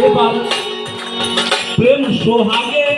এবার প্রেম সোহাগে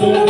Thank you.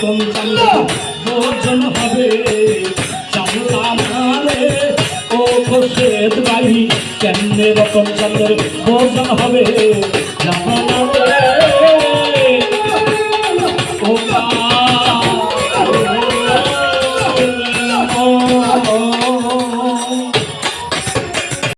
সন্তান ভোজন হবে চামলামারে ও খোশেদ বাড়ি কেমনে রকম চন্দ্রের ভোজন হবে।